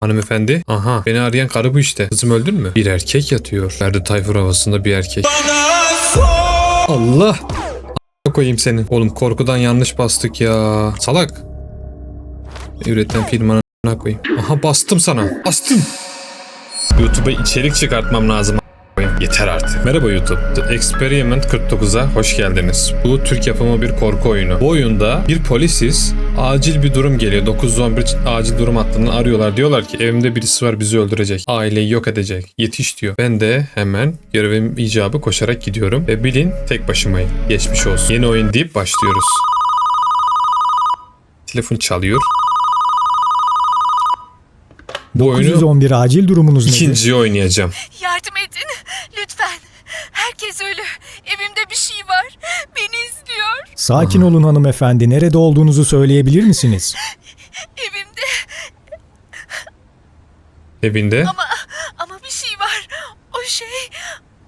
Hanımefendi. Aha beni arayan karı bu işte. Kızım öldün mü? Bir erkek yatıyor. Ferdi Tayfur havasında bir erkek. Allah. A- koyayım seni. Oğlum korkudan yanlış bastık ya. Salak. Üreten firmanın koyayım. Aha bastım sana. Bastım. YouTube'a içerik çıkartmam lazım. Yeter artık. Merhaba YouTube. The Experiment 49'a hoş geldiniz. Bu Türk yapımı bir korku oyunu. Bu oyunda bir polisiz. Acil bir durum geliyor. 911 acil durum hattından arıyorlar. Diyorlar ki evimde birisi var bizi öldürecek. Aileyi yok edecek. Yetiş diyor. Ben de hemen görevim icabı koşarak gidiyorum. Ve bilin tek başımayım. Geçmiş olsun. Yeni oyun deyip başlıyoruz. Telefon çalıyor. Bu oyunu 911 acil durumunuz nedir? ikinciyi oynayacağım. Yardım edin. Lütfen. Herkes ölü. Evimde bir şey var. Beni izliyor. Sakin olun hanımefendi. Nerede olduğunuzu söyleyebilir misiniz? Evimde Evinde ama ama bir şey var. O şey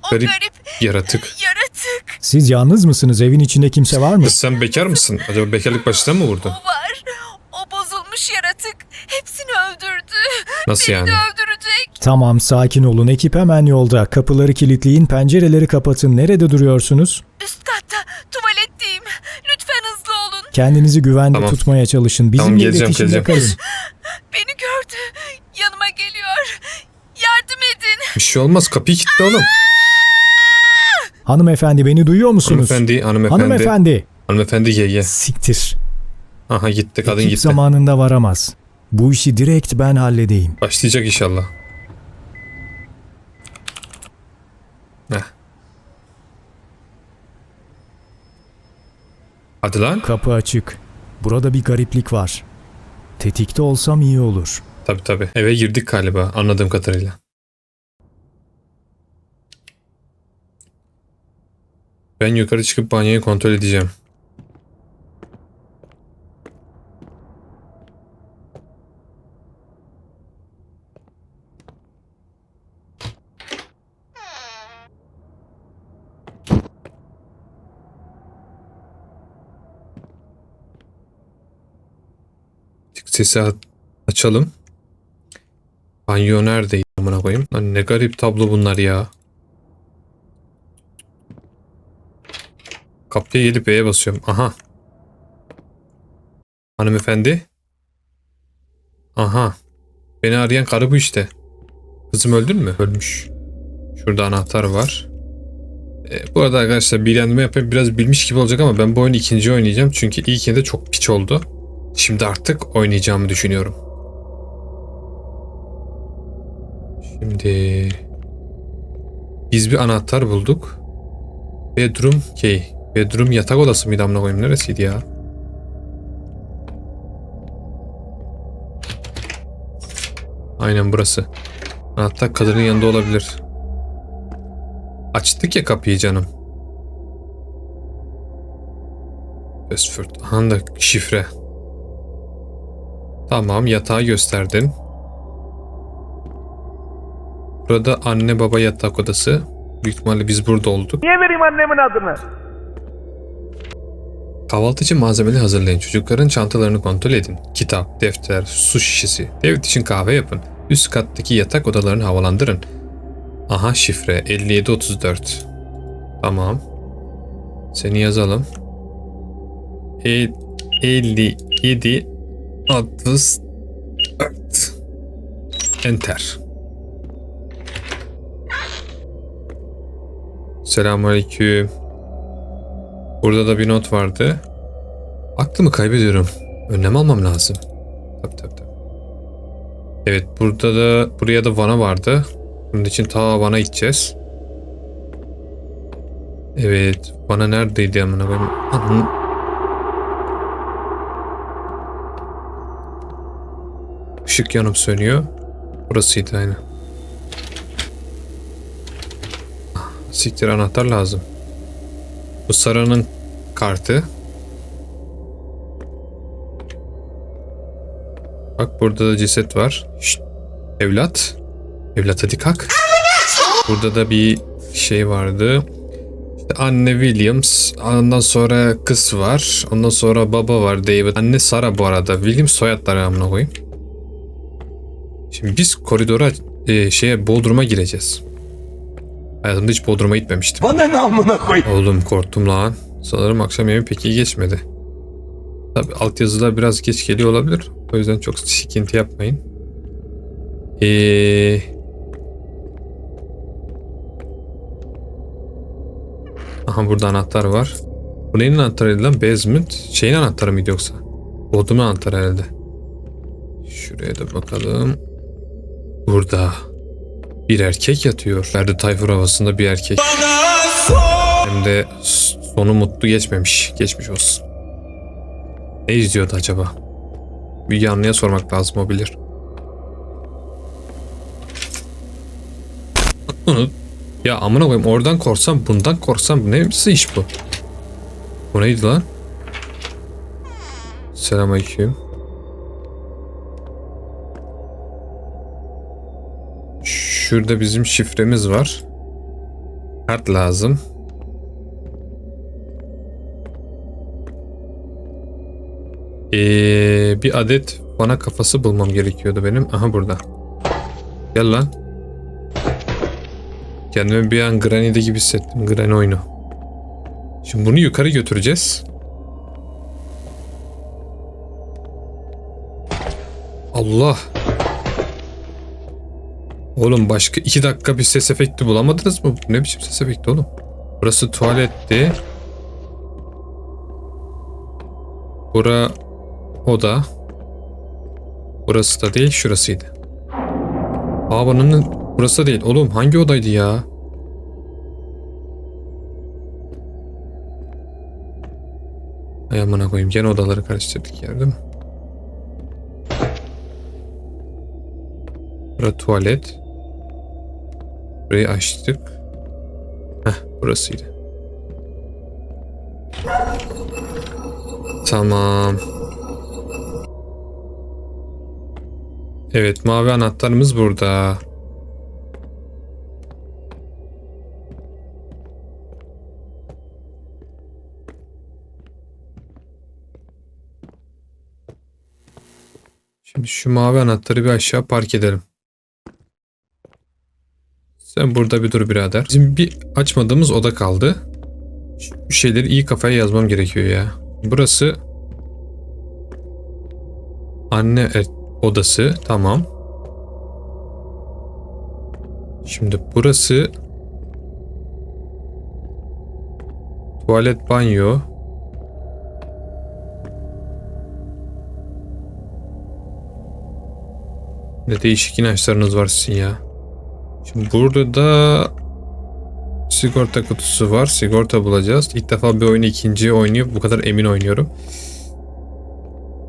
o Garip. garip, yaratık. yaratık Siz yalnız mısınız? Evin içinde kimse var mı? Sen bekar mısın? Acaba bekarlık baştan mı vurdu? o var. O bozulmuş yaratık hepsini öldürdü. Nasıl Beni yani? öldürecek. Tamam sakin olun. Ekip hemen yolda. Kapıları kilitleyin, pencereleri kapatın. Nerede duruyorsunuz? Üst katta tuvaletteyim. Lütfen hızlı olun. Kendinizi güvende Tamam. tutmaya çalışın. Bizimle Tamam, geleceğim, iletişimde geleceğim. kalın. Beni gördü. Yanıma geliyor. Yardım edin. Bir şey olmaz kapıyı kilitle oğlum. Hanımefendi beni duyuyor musunuz? Hanımefendi, hanımefendi. Hanımefendi, Hanımefendi. ye ye. Siktir. Aha gitti kadın Ekip gitti. zamanında varamaz. Bu işi direkt ben halledeyim. Başlayacak inşallah. Heh. Hadi lan. Kapı açık. Burada bir gariplik var. Tetikte olsam iyi olur. Tabi tabi. Eve girdik galiba anladığım kadarıyla. Ben yukarı çıkıp banyoyu kontrol edeceğim. Sesi açalım. Banyo neredeydi amına koyayım? Lan ne garip tablo bunlar ya. Kapıya gelip B'ye basıyorum. Aha. Hanımefendi. Aha. Beni arayan karı bu işte. Kızım öldün mü? Ölmüş. Şurada anahtar var. E, bu arada arkadaşlar bilgilendirme yapayım. Biraz bilmiş gibi olacak ama ben bu oyunu ikinci oynayacağım. Çünkü ilkinde çok piç oldu. Şimdi artık oynayacağımı düşünüyorum. Şimdi biz bir anahtar bulduk. Bedroom key. Bedroom yatak odası mıydı amına koyayım? Neresiydi ya? Aynen burası. Anahtar kadının yanında olabilir. Açtık ya kapıyı canım. Westford. Aha da şifre. Tamam yatağı gösterdin. Burada anne baba yatak odası. Büyük ihtimalle biz burada olduk. Niye vereyim annemin adını? Kahvaltı için malzemeleri hazırlayın. Çocukların çantalarını kontrol edin. Kitap, defter, su şişesi. David için kahve yapın. Üst kattaki yatak odalarını havalandırın. Aha şifre 5734. Tamam. Seni yazalım. E 57 64. Enter. Selamünaleyküm. Burada da bir not vardı. Aklımı kaybediyorum. Önlem almam lazım. Tabii tabii tabii. Evet burada da buraya da vana vardı. Bunun için ta vana gideceğiz. Evet vana neredeydi amına koyayım? Işık yanıp sönüyor. Burasıydı aynı. Siktir anahtar lazım. Bu Sara'nın kartı. Bak burada da ceset var. Şşt, evlat. Evlat hadi kalk. Burada da bir şey vardı. İşte anne Williams. Ondan sonra kız var. Ondan sonra baba var David. Anne Sara bu arada. Williams soyadları amına koyayım. Şimdi biz koridora e, şeye Bodrum'a gireceğiz. Hayatımda hiç Bodrum'a gitmemiştim. Bana ne amına koy? Oğlum korktum lan. Sanırım akşam yemeği pek iyi geçmedi. Tabi altyazılar biraz geç geliyor olabilir. O yüzden çok sıkıntı yapmayın. Ee... Aha burada anahtar var. Bu neyin anahtarıydı lan? Basement. Şeyin anahtarı mıydı yoksa? Bodrum'un anahtarı herhalde. Şuraya da bakalım. Burada. Bir erkek yatıyor. Ferdi Tayfur havasında bir erkek. Hem de sonu mutlu geçmemiş. Geçmiş olsun. Ne izliyordu acaba? Bir yanlıya sormak lazım o bilir. Ya amına koyayım oradan korsam bundan korsam ne nasıl iş bu? Bu neydi lan? Selamünaleyküm. Şurada bizim şifremiz var. Kart lazım. Ee, bir adet bana kafası bulmam gerekiyordu benim. Aha burada. Gel lan. Kendimi bir an Granny'de gibi hissettim. Granny oyunu. Şimdi bunu yukarı götüreceğiz. Allah. Oğlum başka iki dakika bir ses efekti bulamadınız mı? Ne biçim ses efekti oğlum? Burası tuvaletti. Bura oda. Burası da değil şurasıydı. Aa bunun burası da değil. Oğlum hangi odaydı ya? Ay amına koyayım. Gene odaları karıştırdık yer değil mi? Bura tuvalet. Burayı açtık. Heh burasıydı. Tamam. Evet mavi anahtarımız burada. Şimdi şu mavi anahtarı bir aşağı park edelim. Sen burada bir dur birader. Bizim bir açmadığımız oda kaldı. Şu şeyleri iyi kafaya yazmam gerekiyor ya. Burası anne er- odası. Tamam. Şimdi burası tuvalet banyo. Ne değişik inançlarınız var sizin ya. Şimdi burada da sigorta kutusu var. Sigorta bulacağız. İlk defa bir oyunu ikinci oynuyor. Bu kadar emin oynuyorum.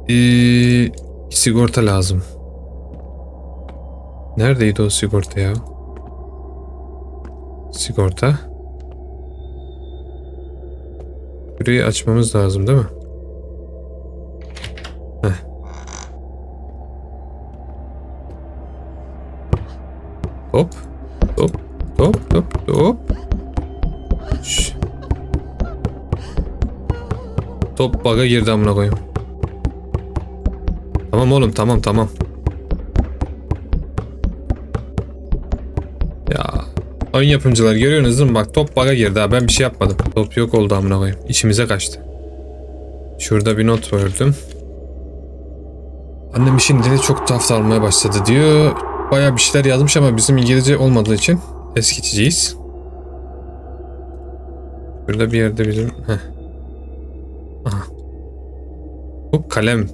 Ee, sigorta lazım. Neredeydi o sigorta ya? Sigorta. Burayı açmamız lazım değil mi? Hop. Hop. Hop. Hop. Top bug'a girdi amına koyayım. Tamam oğlum tamam tamam. Ya oyun yapımcılar görüyorsunuz değil mi? Bak top bug'a girdi ha ben bir şey yapmadım. Top yok oldu amına koyayım. İçimize kaçtı. Şurada bir not gördüm. Annem şimdi çok tuhaf almaya başladı diyor. Bayağı bir şeyler yazmış ama bizim İngilizce olmadığı için es geçeceğiz. Burada bir yerde bizim... Heh. Aha. Bu kalem.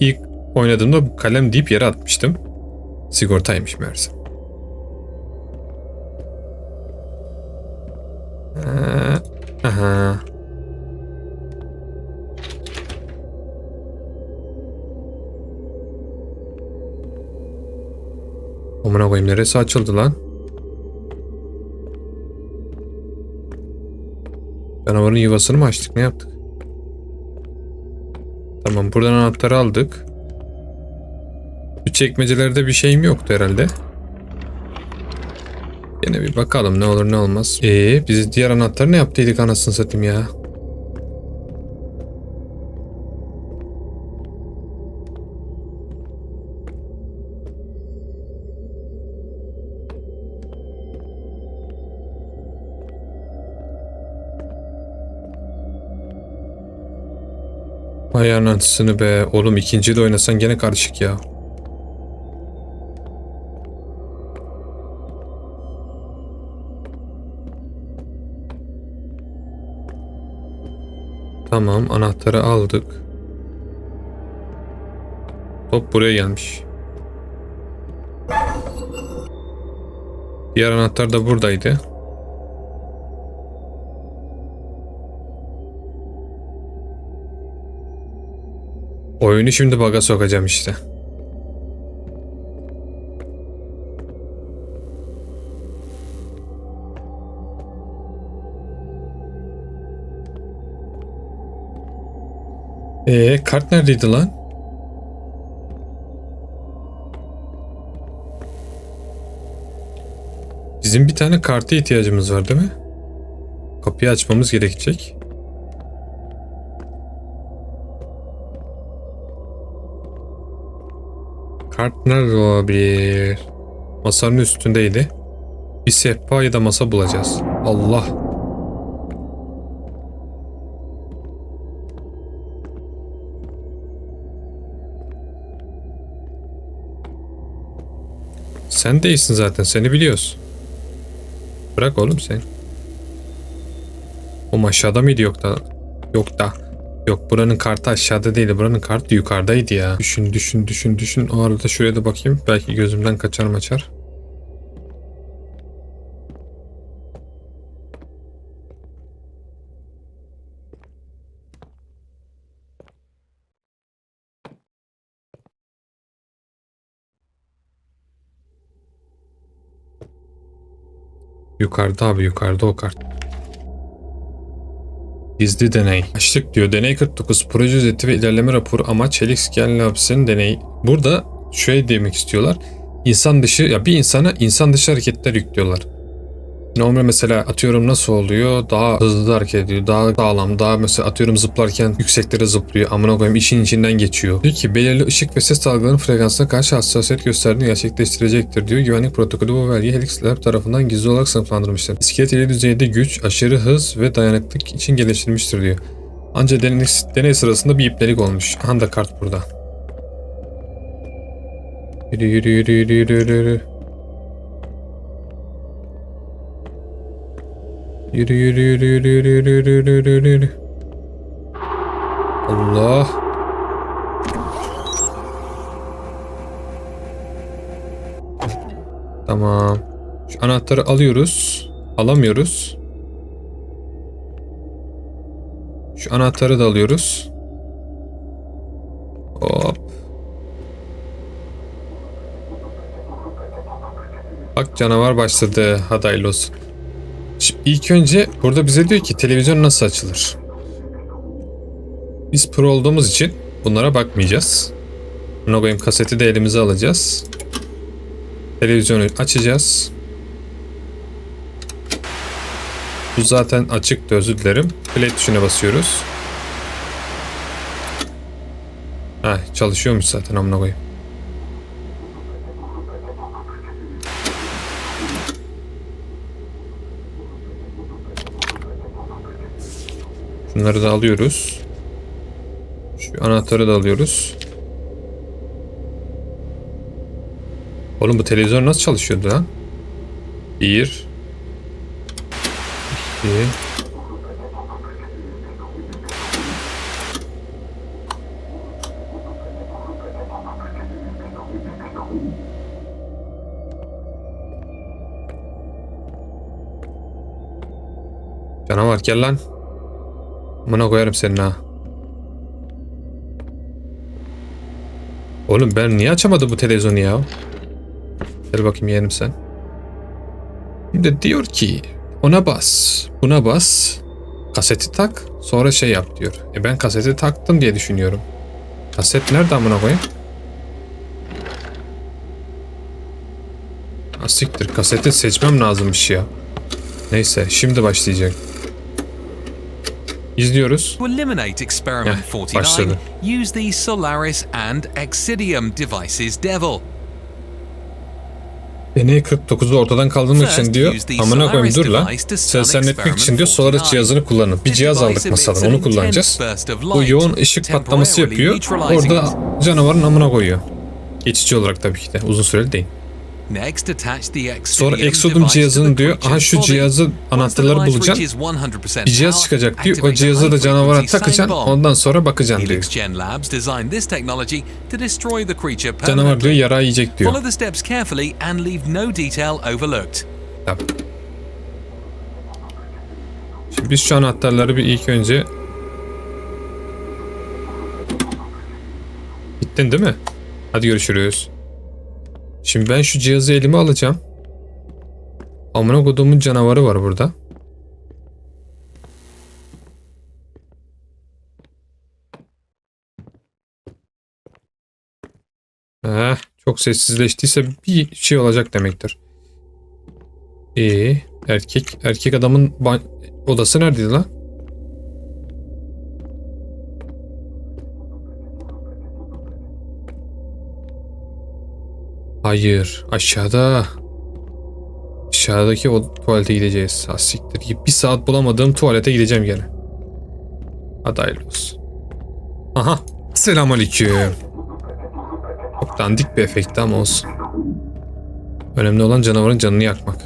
İlk oynadığımda bu kalem deyip yere atmıştım. Sigortaymış meğerse. Ee, Aha. Amına koyayım neresi açıldı lan? Canavarın yuvasını mı açtık? Ne yaptık? Tamam buradan anahtarı aldık. Bu çekmecelerde bir şeyim yoktu herhalde. Yine bir bakalım ne olur ne olmaz. Ee biz diğer anahtarı ne yaptıydık anasını satayım ya. Ay anasını be. Oğlum ikinci de oynasan gene karışık ya. Tamam anahtarı aldık. Top buraya gelmiş. Diğer anahtar da buradaydı. Oyunu şimdi baga sokacağım işte. Ee, kart neredeydi lan? Bizim bir tane karta ihtiyacımız var değil mi? Kapıyı açmamız gerekecek. Kart nerede olabilir? Masanın üstündeydi. Bir sehpa ya da masa bulacağız. Allah. Sen değilsin zaten. Seni biliyoruz. Bırak oğlum sen. O aşağıda mıydı yok da? Yok da. Yok buranın kartı aşağıda değildi. Buranın kartı yukarıdaydı ya. Düşün düşün düşün düşün. O arada şuraya da bakayım. Belki gözümden kaçar maçar. Yukarıda abi yukarıda o kart. Gizli deney. Açtık diyor. Deney 49. Proje özeti ve ilerleme raporu amaç Helix Gen Labs'in deneyi. Burada şöyle demek istiyorlar. İnsan dışı ya bir insana insan dışı hareketler yüklüyorlar. Normal mesela atıyorum nasıl oluyor? Daha hızlı hareket ediyor. Daha sağlam. Daha mesela atıyorum zıplarken yükseklere zıplıyor. Amına koyayım işin içinden geçiyor. Diyor ki belirli ışık ve ses dalgalarının frekansına karşı hassasiyet gösterdiğini gerçekleştirecektir diyor. Güvenlik protokolü bu belgeyi Helix Lab tarafından gizli olarak sınıflandırmıştır. İskelet ileri düzeyde güç, aşırı hız ve dayanıklık için geliştirilmiştir diyor. Ancak deney, deney sırasında bir iplerik olmuş. Aha da kart burada. Yürü yürü yürü yürü yürü yürü. Yürü. Yürü yürü yürü yürü yürü yürü yürü yürü yürü. Allah. Tamam. Şu anahtarı alıyoruz. Alamıyoruz. Şu anahtarı da alıyoruz. Hop. Bak canavar başladı. Hadi olsun. İlk önce burada bize diyor ki televizyon nasıl açılır? Biz pro olduğumuz için bunlara bakmayacağız. Koyayım kaseti de elimize alacağız. Televizyonu açacağız. Bu zaten açıktı özür dilerim. Play tuşuna basıyoruz. Ha çalışıyormuş zaten amına koyayım. Şunları da alıyoruz. Şu anahtarı da alıyoruz. Oğlum bu televizyon nasıl çalışıyordu lan? Bir. İki. Canavar gel lan. Buna koyarım senin ha. Oğlum ben niye açamadım bu televizyonu ya? Gel bakayım yeğenim sen. Şimdi diyor ki ona bas, buna bas, kaseti tak, sonra şey yap diyor. E ben kaseti taktım diye düşünüyorum. Kaset nerede amına koyayım? Ha siktir kaseti seçmem lazımmış ya. Neyse şimdi başlayacak. İzliyoruz. To eliminate experiment Yeah, 49, başladı. use the Solaris and Exidium devices Devil. Deney 49'u ortadan kaldırmak için diyor. Amına koyayım dur lan. stun Sensörletmek için diyor Solaris 49. cihazını kullanın. Bir cihaz aldık masadan an onu kullanacağız. Bu yoğun ışık patlaması yapıyor. Orada canavarın amına koyuyor. Geçici olarak tabii ki de. Uzun süreli değil. Sonra Exodum cihazını diyor. Aha şu cihazı anahtarları bulacaksın. reaches 100% Bir cihaz çıkacak diyor. O cihazı da canavara takacaksın. Ondan sonra bakacaksın diyor. Canavar diyor yara yiyecek diyor. Tabii. Şimdi biz şu anahtarları bir ilk önce Gittin değil mi? Hadi görüşürüz. Şimdi ben şu cihazı elime alacağım. Amına kodumun canavarı var burada. Eh, çok sessizleştiyse bir şey olacak demektir. Ee, erkek erkek adamın odası neredeydi lan? Hayır, aşağıda. Aşağıdaki o tuvalete gideceğiz. Ha siktir. Bir saat bulamadığım tuvalete gideceğim gene. Hadi hayırlı olsun. Aha. Selamünaleyküm. Çok dandik bir efekti ama olsun. Önemli olan canavarın canını yakmak.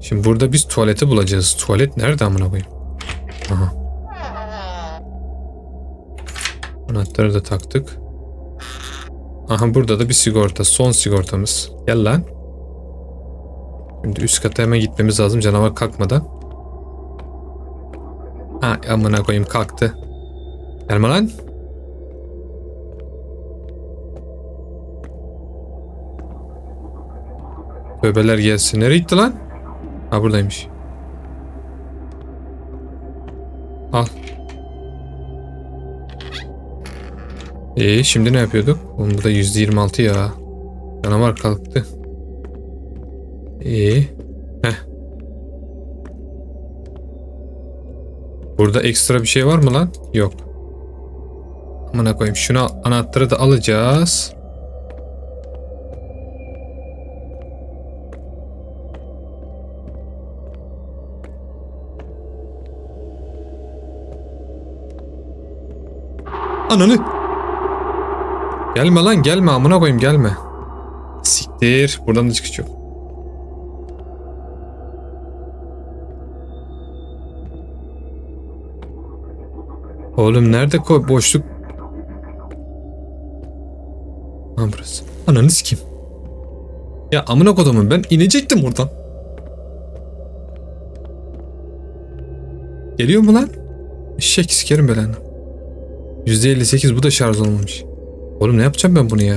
Şimdi burada biz tuvaleti bulacağız. Tuvalet nerede amına koyayım? Aha. Anahtarı da taktık. Aha burada da bir sigorta. Son sigortamız. Gel lan. Şimdi üst kata hemen gitmemiz lazım canavar kalkmadan. Ha amına koyayım kalktı. Gelme lan. Tövbeler gelsin. Nereye gitti lan? Ha buradaymış. Al. Ee şimdi ne yapıyorduk? Oğlum bu da %26 ya. Canavar kalktı. Ee. Heh. Burada ekstra bir şey var mı lan? Yok. Amına koyayım. Şunu anahtarı da alacağız. Ananı. Gelme lan gelme amına koyayım gelme. Siktir. Buradan da çıkış yok. Oğlum nerede ko boşluk? Ha burası. Ananı sikeyim. Ya amına kodumun ben inecektim buradan. Geliyor mu lan? Eşek sikerim belanı. %58 bu da şarj olmamış. Oğlum ne yapacağım ben bunu ya?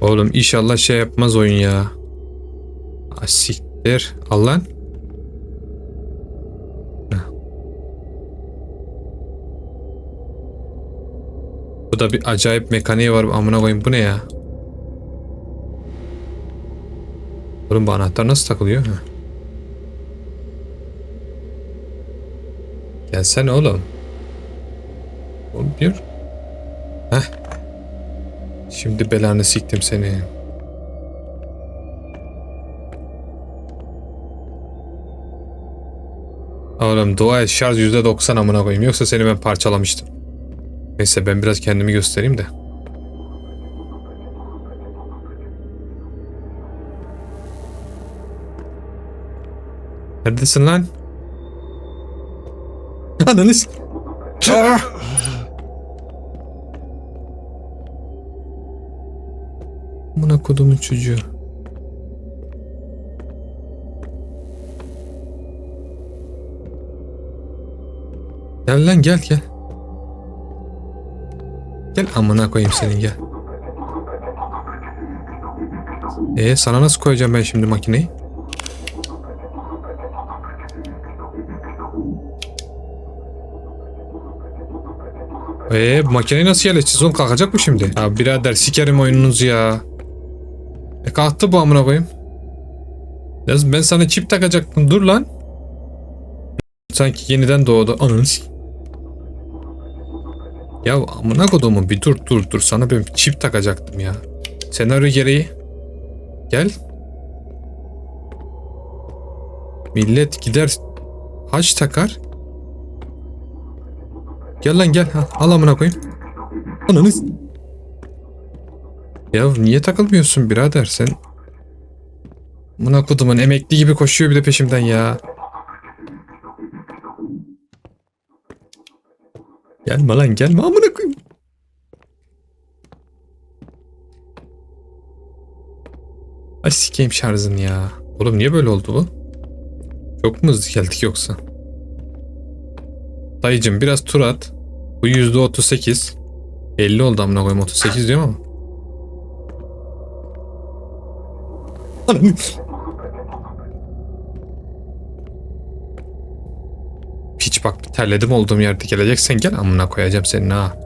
Oğlum inşallah şey yapmaz oyun ya. Asiktir. Al. Bu da bir acayip mekaniği var. Amına koyayım bu ne ya? Oğlum bu anahtar nasıl takılıyor? Ha. Gelsene oğlum. Oğlum diyor. Heh. Şimdi belanı siktim seni. Oğlum dua et şarj %90 amına koyayım. Yoksa seni ben parçalamıştım. Neyse ben biraz kendimi göstereyim de. Neredesin lan? Ananı! Amına kodumun çocuğu. Gel lan gel gel. Gel amına koyayım senin gel. Ee sana nasıl koyacağım ben şimdi makineyi? Bu makineyi nasıl yerleşeceğiz oğlum kalkacak mı şimdi? Ya birader sikerim oyununuzu ya. E kalktı bu amına koyayım. Yalnız ben sana çip takacaktım dur lan. Sanki yeniden doğdu. Ananı Ya amına kodumu bir dur dur dur sana ben çip takacaktım ya. Senaryo gereği. Gel. Millet gider haç takar. Gel lan gel. Ha, al amına koyayım. Ananı s- Ya niye takılmıyorsun birader sen? Amına kodumun emekli gibi koşuyor bir de peşimden ya. Gelme lan gelme amına koyayım. Ay sikeyim şarjını ya. Oğlum niye böyle oldu bu? Çok mu hızlı geldik yoksa? Dayıcım biraz tur at. Bu yüzde otuz sekiz. 50 oldu amına koyayım 38 diyor ama. Piç bak terledim olduğum yerde geleceksen gel amına koyacağım senin ha.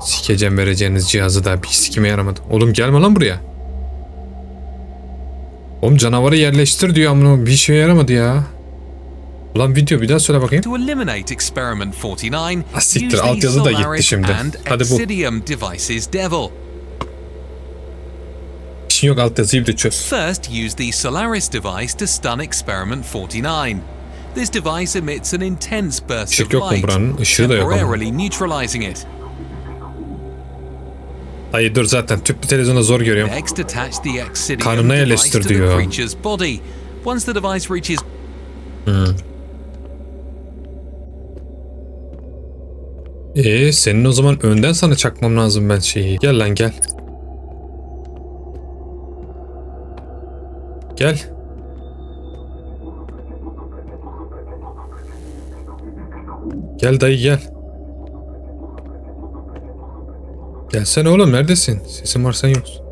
Sikeceğim vereceğiniz cihazı da bir sikime yaramadı. Oğlum gelme lan buraya. Oğlum canavarı yerleştir diyor amına bir şey yaramadı ya. Ulan video bir daha söyle bakayım. To eliminate experiment 49, siktir, use the altyazı da gitti şimdi. Hadi bu. İşin yok alt yazıyı bir de çöz. First, use the Solaris device to stun experiment 49. This device emits an intense burst Işık of yok mu light, buranın? Işığı da yok ama. temporarily neutralizing it. Hayır dur zaten tüplü televizyonda zor görüyorum. Next, attach the Karnına device yerleştir to the diyor. creature's body. Once the device reaches Ee senin o zaman önden sana çakmam lazım ben şeyi. Gel lan gel. Gel. Gel dayı gel. Gelsene oğlum neredesin? Sesin var sen yoksun.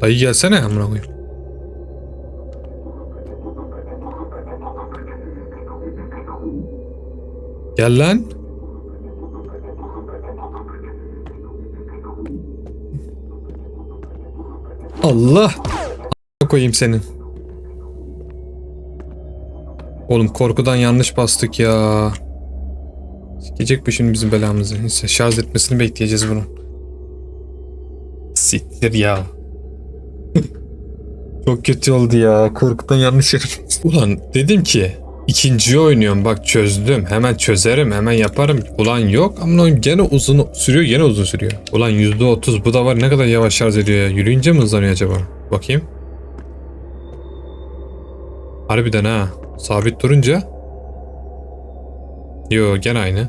Dayı gelsene amına koyayım. Gel lan. Allah. A- koyayım senin. Oğlum korkudan yanlış bastık ya. Sikecek bu şimdi bizim belamızı. Neyse şarj etmesini bekleyeceğiz bunun. Siktir ya. Çok kötü oldu ya. Korkudan yanlış bastım. Ulan dedim ki ikinciyi oynuyorum bak çözdüm. Hemen çözerim hemen yaparım. Ulan yok ama oyun gene uzun sürüyor gene uzun sürüyor. Ulan %30 bu da var ne kadar yavaş şarj ediyor ya. Yürüyünce mi hızlanıyor acaba? Bakayım. Harbiden ha. Sabit durunca. Yo gene aynı.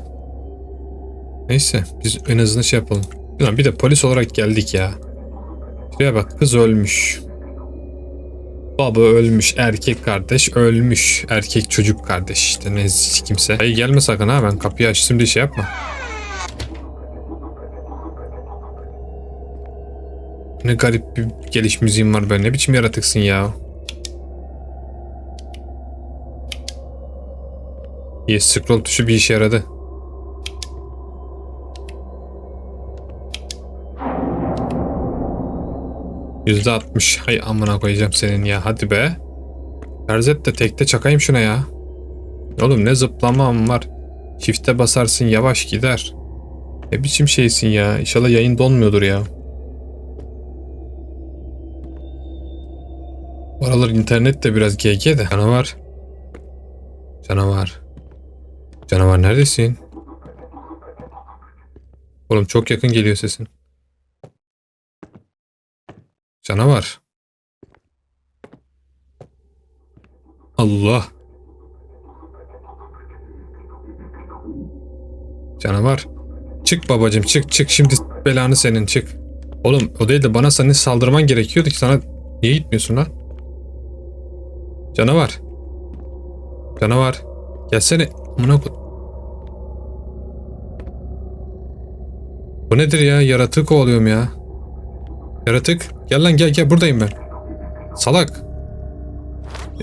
Neyse biz en azından şey yapalım. Ulan bir de polis olarak geldik ya. Şuraya bak kız ölmüş. Baba ölmüş, erkek kardeş ölmüş. Erkek çocuk kardeş işte ne kimse. Hayır gelme sakın ha ben kapıyı açtım diye şey yapma. Ne garip bir geliş müziğim var böyle. Ne biçim yaratıksın ya. İyi scroll tuşu bir işe yaradı. Yüzde altmış. Hay amına koyacağım senin ya. Hadi be. Erzet de tekte çakayım şuna ya. Oğlum ne zıplamam var. Çifte basarsın yavaş gider. Ne biçim şeysin ya. İnşallah yayın donmuyordur ya. Bu aralar internet de biraz GG de. Canavar. Canavar. Canavar neredesin? Oğlum çok yakın geliyor sesin. Canavar. Allah. Canavar. Çık babacım çık çık şimdi belanı senin çık. Oğlum o değil de bana senin saldırman gerekiyordu ki sana niye gitmiyorsun lan? Canavar. Canavar. Gelsene. Amına ko- Bu nedir ya? Yaratığı kovalıyorum ya. Yaratık. Gel lan gel gel buradayım ben. Salak.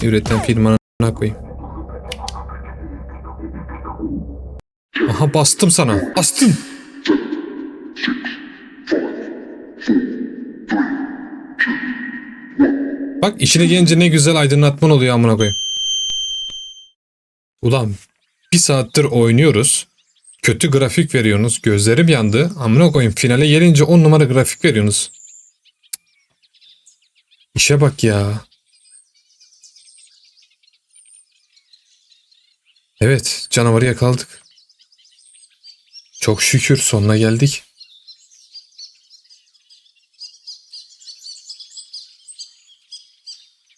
Üreten firmanın koyayım. Aha bastım sana. Bastım. Bak işine gelince ne güzel aydınlatman oluyor amına koyayım. Ulan bir saattir oynuyoruz. Kötü grafik veriyorsunuz. Gözlerim yandı. Amına koyayım finale gelince 10 numara grafik veriyorsunuz. İşe bak ya. Evet canavarı yakaladık. Çok şükür sonuna geldik.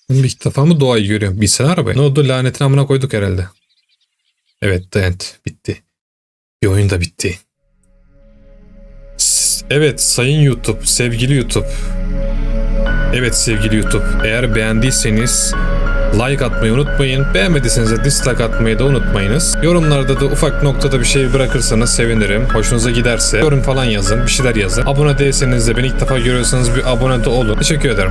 Oğlum ilk defa mı doğayı görüyorum? Bilsene arabayı. Ne oldu lanetin amına koyduk herhalde. Evet the end. Bitti. Bir oyun da bitti. Evet sayın YouTube, sevgili YouTube. Evet sevgili YouTube, eğer beğendiyseniz like atmayı unutmayın. Beğenmediyseniz de dislike atmayı da unutmayınız. Yorumlarda da ufak noktada bir şey bırakırsanız sevinirim. Hoşunuza giderse yorum falan yazın, bir şeyler yazın. Abone değilseniz de beni ilk defa görüyorsanız bir abone de olun. Teşekkür ederim.